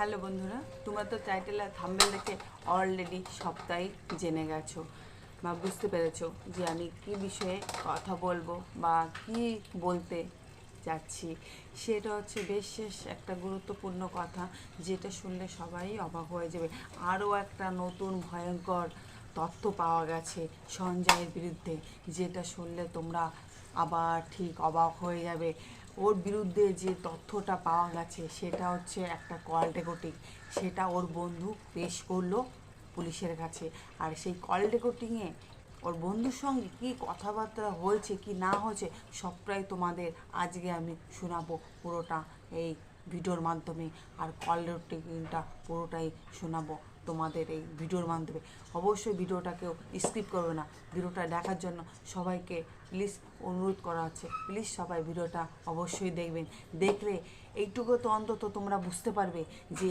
Hello বন্ধুরা, তোমরা তো টাইটেল আর থাম্বেল দেখে অলরেডি সবটাই জেনে গেছো বা বুঝতে পেরেছ যে আমি কি বিষয়ে কথা বলব বা কি বলতে যাচ্ছি। সেটা হচ্ছে বেশ শেষ একটা গুরুত্বপূর্ণ কথা যেটা শুনলে সবাই অবাক হয়ে যাবে। আরও একটা নতুন ভয়ঙ্কর তথ্য পাওয়া গেছে সঞ্জয়ের বিরুদ্ধে, যেটা শুনলে তোমরা আবার ঠিক অবাক হয়ে যাবে। ওর বিরুদ্ধে যে তথ্যটা পাওয়া গেছে, সেটা হচ্ছে একটা কল রেকর্ডিং। সেটা ওর বন্ধু পেশ করল পুলিশের কাছে। আর সেই কল রেকর্ডিংয়ে ওর বন্ধুর সঙ্গে কি কথাবার্তা হয়েছে, কি না হয়েছে, সবটাই তোমাদের আজকে আমি শোনাবো পুরোটা এই ভিডিওর মাধ্যমে। আর কল রেকর্ডিংটা পুরোটাই শোনাবো। তোমাদের এই ভিডিওর মাধ্যমে। অবশ্যই ভিডিওটাকেও স্কিপ করবে না। ভিডিওটা দেখার জন্য সবাইকে প্লিজ অনুরোধ করা হচ্ছে প্লিজ সবাই ভিডিওটা অবশ্যই দেখবেন। দেখলে এইটুকু তো অন্তত তোমরা বুঝতে পারবে যে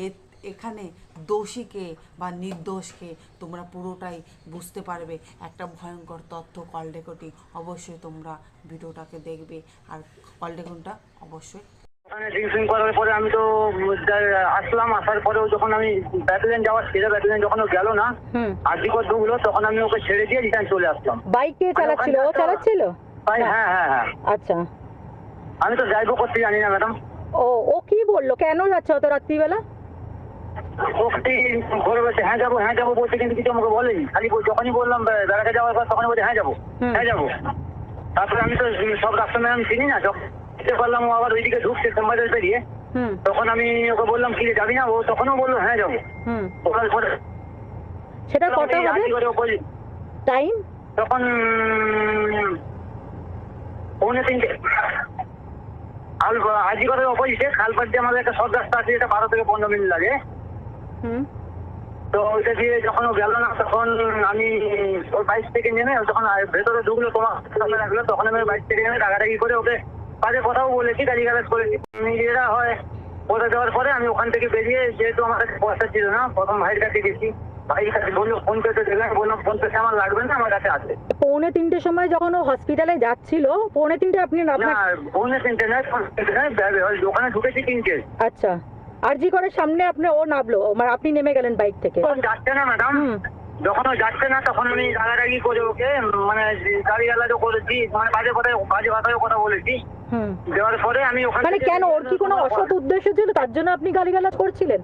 এখানে দোষীকে বা নির্দোষকে তোমরা পুরোটাই বুঝতে পারবে। একটা ভয়ঙ্কর তথ্য কল রেকর্ডিং অবশ্যই তোমরা ভিডিওটাকে দেখবে। আর কল অবশ্যই ওখানে ড্রিঙ্কিং করার পরে আমি তো আসলাম আসার পরেও যখন আমি ব্যাটালিয়ন যাওয়ার ছেড়ে ব্যাটালিয়ন যখন গেল না হুম। আর্জিকর ঢুকলো তখন আমি ওকে ছেড়ে দিয়ে রিটার্ন চলে আসলাম। বাইক কে চালাচ্ছিল? ও চালাচ্ছিল? হ্যাঁ হ্যাঁ হ্যাঁ। আচ্ছা। আমি তো ড্রাইভও করতে জানি না ম্যাডাম ও ও কি বলল? কেন যাচ্ছে অত রাত্রিবেলা? ঘরে হ্যাঁ যাব হ্যাঁ যাব বলছে কিন্তু কিছু আমাকে বলেনি। খালি যখনই বললাম বেড়াতে যাওয়ার পর তখনই বলছে হ্যাঁ যাব হ্যাঁ যাব। তারপরে আমি তো সব রাস্তা ম্যাডাম চিনি না বুঝতে পারলাম ও আবার ওইদিকে ঢুকছে শ্যামবাজার পেরিয়ে। তখন আমি ওকে বললাম কি যাবি না? ও তখনও বলল হ্যাঁ যাব। সেটা হবে বলি- টাইম? তখন পৌনে তিনটে। অপোজিটে। খালপাট দিয়ে আমাদের একটা সব রাস্তা আছে যেটা বারো থেকে পনেরো মিনিট লাগে। হুম। তো ওইটা দিয়ে যখন ও গেল না তখন আমি ওর বাইক থেকে নেমে যখন ভেতরে ঢুকলো তোমার রাখল তখন আমি বাইক থেকে নেমে ডাকাডাকি করে ওকে কাজে কথাও বলেছি গাড়ি গালাজ করেছি। নিজেরা হয় পৌঁছে দেওয়ার পরে আমি ওখান থেকে বেরিয়ে যেহেতু আমার কাছে পয়সা ছিল না প্রথম ভাইয়ের কাছে গেছি। পৌনে তিনটের সময় যখন ও হসপিটালে যাচ্ছিল পৌনে তিনটে আপনি পৌনে তিনটে দোকানে ঢুকেছি তিনটে আচ্ছা। আরজি করার সামনে আপনি ও নামলো মানে আপনি নেমে গেলেন বাইক থেকে। যাচ্ছে না ম্যাডাম যখন ও যাচ্ছে না তখন আমি রাগারাগি করে ওকে মানে গাড়ি করেছি মানে বাজে কথায় বাজে ভাষায় কথা বলেছি। দেওয়ার পরে আমি ওখান মানে কেন? ওর কি কোনো অসৎ উদ্দেশ্য ছিল? তার জন্য আপনি গালিগালাজ করছিলেন?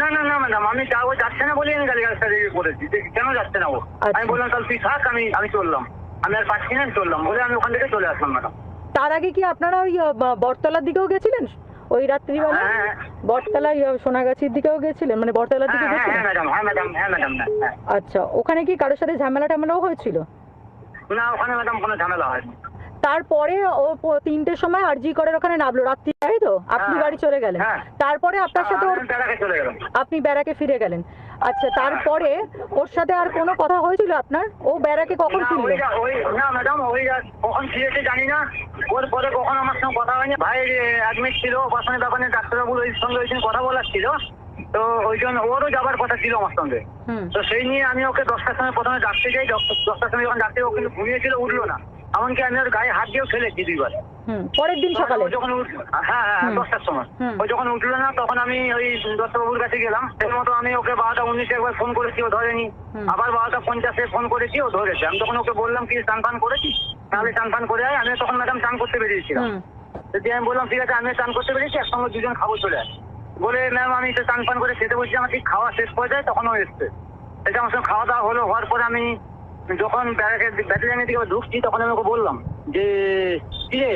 না না না ম্যাডাম আমি যাব যাচ্ছে না বলে আমি গাড়ি গালাজটা করেছি কেন যাচ্ছে না ও? আচ্ছা। আমি বললাম তাহলে তুই থাক আমি আমি চললাম। আমি আর পাচ্ছি না চললাম। বলে আমি ওখান থেকে চলে আসলাম ম্যাডাম। তার আগে কি আপনারা ওই বটতলার দিকেও গেছিলেন? ওই রাত্রিবেলা? হ্যাঁ, হ্যাঁ। বটতলা ইয়ে, সোনাগাছির দিকেও গেছিলেন? মানে বটতলার দিকে হ্যাঁ হ্যাঁ গেছিলেন? হ্যাঁ ম্যাডাম হ্যাঁ ম্যাডাম হ্যাঁ ম্যাডাম হ্যাঁ। আচ্ছা ওখানে কি কারোর সাথে ঝামেলা টামেলাও হয়েছিল? না ওখানে ম্যাডাম কোনো ঝামেলা হয়নি। তারপরে ও তিনটের সময় আরজি করের ওখানে নামলো রাত্রি তাই তো? আপনি হ্যাঁ। বাড়ি চলে গেলেন। হ্যাঁ। তারপরে আপনার সাথে ওর আপনি ব্যারাকে ফিরে গেলেন। আচ্ছা তারপরে ওর সাথে আর কোনো কথা হয়েছিল আপনার? ও ব্যারাকে কখন ফিরলো? না ম্যাডাম ওই কখন ফিরেছে জানি না। ওর পরে কখন আমার সঙ্গে কথা হয়নি। ভাইয়ের অ্যাডমিট ছিল ওখানে ব্যাপারে ডাক্তারবাবুর ওই সঙ্গে ওই সঙ্গে কথা বলার ছিল। তো ওই জন্য ওরও যাবার কথা ছিল আমার সঙ্গে। হুম। তো সেই নিয়ে আমি ওকে দশটার সময় প্রথমে ডাকতে যাই। দশটার সময় যখন ডাকতে ও কিন্তু ঘুমিয়েছিল উঠল না। এমনকি আমি ওর গায়ে হাত দিয়েও ফেলেছি দুইবার। পরের দিন সকালে? যখন উঠ- হ্যাঁ হ্যাঁ দশটার সময়। হুম। ও যখন উঠল না তখন আমি ওই দত্তবাবুর কাছে গেলাম। সেই মতো আমি ওকে বারোটা উনিশে একবার ফোন করেছি ও ধরেনি। আবার বারোটা পঞ্চাশে ফোন করেছি ও ধরেছে। আমি তখন ওকে বললাম কি চান পান করেছি তাহলে চান পান করে আয়। আমি তখন ম্যাডাম চান করতে বেরিয়েছিলাম। দিয়ে আমি বললাম ঠিক আছে আমি চান করতে বেরিয়েছি একসঙ্গে দুজন খাব চলে আয়। বলে ম্যাম আমি তো চান পান করে খেতে বলছি আমার ঠিক খাওয়া শেষ হয়ে যায় তখন ও এসছে। এটা আমার সঙ্গে খাওয়া দাওয়া হলো হওয়ার পরে আমি যখন ব্যাটালিয়ানের দিকে ঢুকছি তখন আমি ওকে বললাম যে কি রে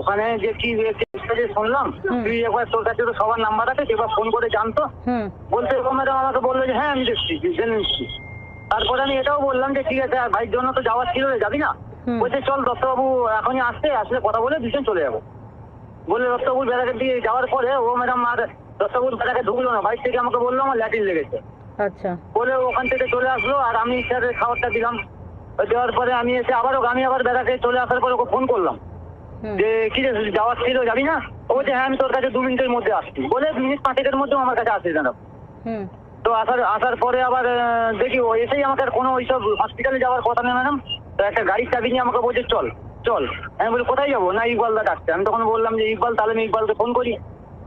ওখানে যে কি শুনলাম তুই একবার তোর কাছে তো সবার নাম্বার আছে একবার ফোন করে জানতো। বলতে এরকম ম্যাডাম আমাকে বলল যে হ্যাঁ আমি দেখছি জেনে নিচ্ছি। তারপরে আমি এটাও বললাম যে ঠিক আছে ভাইয়ের জন্য তো যাওয়ার ছিল যাবি না। বলছে চল দত্তবাবু এখনই আসতে আসলে কথা বলে দুজন চলে যাব। বলে দত্তবাবুর বেড়াকে দিয়ে যাওয়ার পরে ও ম্যাডাম আর দত্তবাবুর বেড়াকে ঢুকলো না বাইক থেকে আমাকে বলল আমার ল্যাটিন লেগেছে। আচ্ছা। বলে ওখান থেকে চলে আসলো আর আমি স্যার খাবারটা দিলাম। দেওয়ার পরে আমি এসে আবারও আমি আবার বেড়াকে চলে আসার পরে ওকে ফোন করলাম। যে কি রে যাওয়ার ছিল যাবি না? ও বলছে হ্যাঁ আমি তোর কাছে দু মিনিটের মধ্যে আসছি। বলে মিনিট পাঁচেকের মধ্যে আমার কাছে আসছে ম্যাডাম হুম। তো আসার আসার পরে আবার দেখি ও এসেই আমাকে আর কোনো ওইসব হসপিটালে যাওয়ার কথা নেই ম্যাডাম। তো একটা গাড়ির চাবি নিয়ে আমাকে বলছে চল চল। আমি বলি কোথায় যাব? না ইকবালদা ডাকছে। আমি তখন বললাম যে ইকবাল তাহলে আমি ইকবালকে ফোন করি।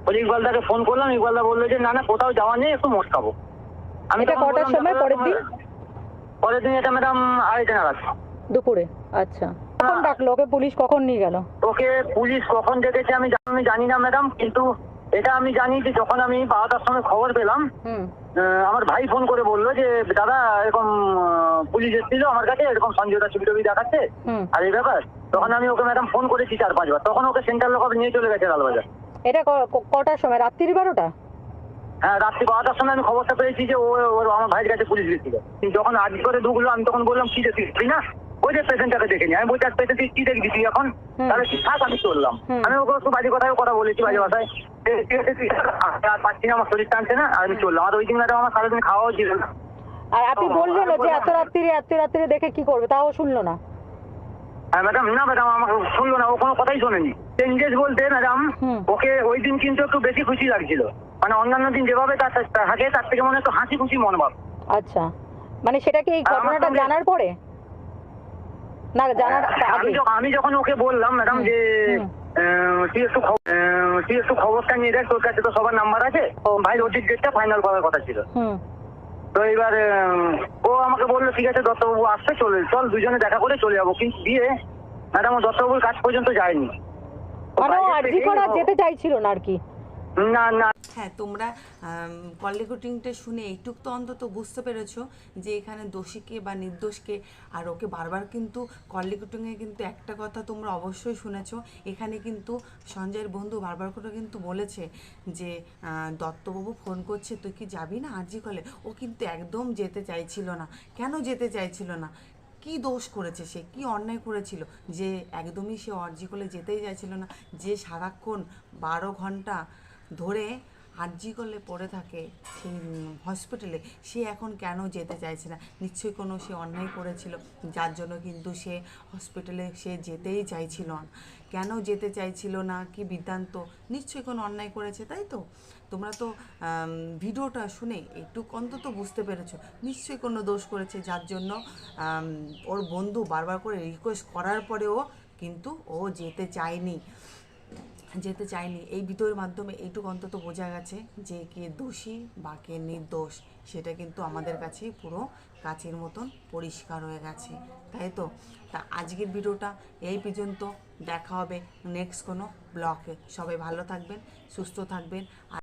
ওই ইকবালদাকে ফোন করলাম। ইকবালদা বলল যে না না কোথাও যাওয়া নেই একটু মোট খাব। এটা কটার সময়? পরের দিন?" পরের দিন এটা ম্যাডাম আড়াইটে নাগাদ। দুপুরে? আচ্ছা। কখন ডাকলো? ওকে পুলিশ কখন নিয়ে গেল? ওকে পুলিশ কখন ডেকেছে আমি আমি জানি না ম্যাডাম কিন্তু এটা আমি জানি যে যখন আমি বারোটার সময় খবর পেলাম আমার ভাই ফোন করে বলল যে দাদা এরকম পুলিশ এসেছিল আমার কাছে এরকম সঞ্জয়টা ছবি টবি দেখাচ্ছে আর এই ব্যাপার তখন আমি ওকে ম্যাডাম ফোন করেছি চার পাঁচবার। তখন ওকে সেন্ট্রাল লোক নিয়ে চলে গেছে লালবাজার। এটা কটার সময়? রাত্রির বারোটা? হ্যাঁ রাত্রি বারোটার সময় আমি খবরটা পেয়েছি যে ও ওর আমার ভাইয়ের কাছে পুলিশ গেছিল। যখন আজ করে ঢুকলো আমি তখন বললাম কি দেখি তুই? না ওই যে পেশেন্টটাকে দেখে নি। আমি বলছি আর পেশেন্ট কি দেখবি তুই এখন? তাহলে থাক আমি চললাম। আমি ওকে একটু বাজে কথায় কথা বলেছি বাজে ঠিক থাক, আর পাচ্ছি না আমার শরীর টানছে না আমি চললাম। আর ওই দিন আমার সারাদিন খাওয়াও ছিল না। আর আপনি বললেন যে এত রাত্রিরে এত রাত্রিরে দেখে কি করবে? তাও শুনলো না। হ্যাঁ ম্যাডাম না ম্যাডাম আমাকে শুনলো না ও কোনো কথাই শোনেনি। চেঞ্জেস বলতে ম্যাডাম ওকে ওই দিন কিন্তু একটু বেশি খুশি লাগছিল। মানে অন্যান্য দিন যেভাবে তার থাকে তার থেকে মনে হয় একটু হাসি খুশি মনোভাব আচ্ছা। মানে সেটা কি এই ঘটনাটা জানার পরে? না জানার হ্যাঁ, আমি আমি যখন ওকে বললাম ম্যাডাম যে তুই একটু তুই একটু খবরটা নিয়ে দেখ তোর কাছে তো সবার নাম্বার আছে। ভাই ওটির ডেটটা ফাইনাল করার কথা ছিল। তো এবার ও আমাকে বলল ঠিক আছে দত্তবাবু আসছে চলে চল দুজনে দেখা করে চলে যাব। কিন্তু দিয়ে ম্যাডাম ও দত্তবাবুর কাজ পর্যন্ত যায়নি। মানে ও বাইরে করা যেতে চাইছিল না আর কি? না না। হ্যাঁ তোমরা কল রেকর্ডিংটা শুনে এইটুক তো অন্তত বুঝতে পেরেছ যে এখানে দোষীকে বা নির্দোষকে, আর ওকে বারবার কিন্তু কল রেকর্ডিংয়ে কিন্তু একটা কথা তোমরা অবশ্যই শুনেছো। এখানে কিন্তু সঞ্জয়ের বন্ধু বারবার করে কিন্তু বলেছে যে দত্তবাবু ফোন করছে, তুই কি যাবি না আরজি কলে ও কিন্তু একদম যেতে চাইছিল না। কেন যেতে চাইছিল না? কি দোষ করেছে সে? কি অন্যায় করেছিল? যে একদমই সে অর্জি করলে যেতেই চাইছিল না। যে সারাক্ষণ বারো ঘণ্টা ধরে করলে পড়ে থাকে সেই হসপিটালে সে এখন কেন যেতে চাইছে না? নিশ্চয়ই কোনো সে অন্যায় করেছিল, যার জন্য কিন্তু সে হসপিটালে সে যেতেই চাইছিল না। কেন যেতে চাইছিল না? কি বৃত্তান্ত? নিশ্চয়ই কোনো অন্যায় করেছে, তাই তো? তোমরা তো ভিডিওটা শুনে একটু অন্তত বুঝতে পেরেছ। নিশ্চয়ই কোনো দোষ করেছে, যার জন্য ওর বন্ধু বারবার করে রিকোয়েস্ট করার পরেও কিন্তু ও যেতে চায়নি। যেতে চাইনি। এই ভিডিওর মাধ্যমে এইটুকু অন্তত বোঝা গেছে যে কে দোষী বা কে নির্দোষ, সেটা কিন্তু আমাদের কাছে পুরো কাচের মতন পরিষ্কার হয়ে গেছে। তাই তো? তা আজকের ভিডিওটা এই পর্যন্ত। দেখা হবে নেক্সট কোনো ব্লকে। সবাই ভালো থাকবেন, সুস্থ থাকবেন। আর